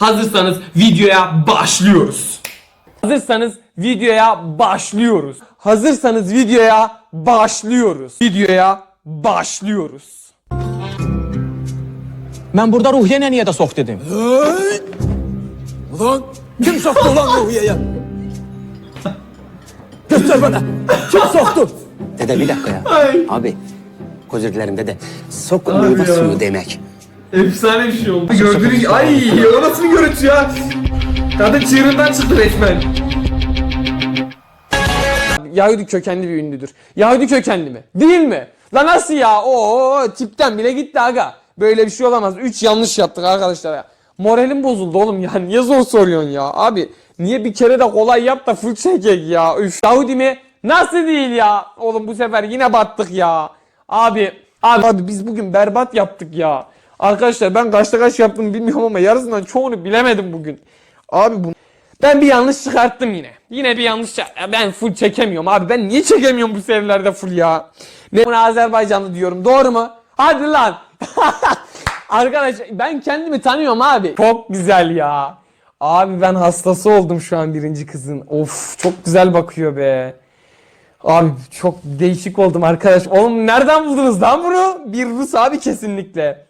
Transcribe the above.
Hazırsanız videoya başlıyoruz. Hazırsanız videoya başlıyoruz. Hazırsanız videoya başlıyoruz. Videoya başlıyoruz. Ben burada Ruhiye niye de sok dedim. Ulan kim soktu lan Ruhiye'ye? Göster bana. Kim soktu? Dede bir dakika ya. Ay. Abi özür dilerim dede. Sokun meyve suyu demek. Efsane bir şey oldu. Gördüğünüz ay o nasıl bir görüntü ya? Kadın çığırından çıktı resmen. Yahudi kökenli bir ünlüdür. Yahudi kökenli mi? Değil mi? La nasıl ya? Oo tipten bile gitti aga. Böyle bir şey olamaz. 3 yanlış yaptık arkadaşlar ya. Moralim bozuldu oğlum ya. Niye zor soruyorsun ya? Abi niye bir kere de kolay yap da full çekek ya? Üf. Yahudi mi? Nasıl değil ya? Oğlum bu sefer yine battık ya. Abi, abi, abi biz bugün berbat yaptık ya. Arkadaşlar ben kaçta kaç yaptım bilmiyorum ama yarısından çoğunu bilemedim bugün. Abi bu ben bir yanlış çıkarttım yine. Yine bir yanlış Ben full çekemiyorum abi. Ben niye çekemiyorum bu serilerde full ya? Ne buna Azerbaycanlı diyorum. Doğru mu? Hadi lan. Arkadaşlar ben kendimi tanıyorum abi. Çok güzel ya. Abi ben hastası oldum şu an birinci kızın. Of çok güzel bakıyor be. Abi çok değişik oldum arkadaş. Oğlum nereden buldunuz lan bunu? Bir Rus abi kesinlikle.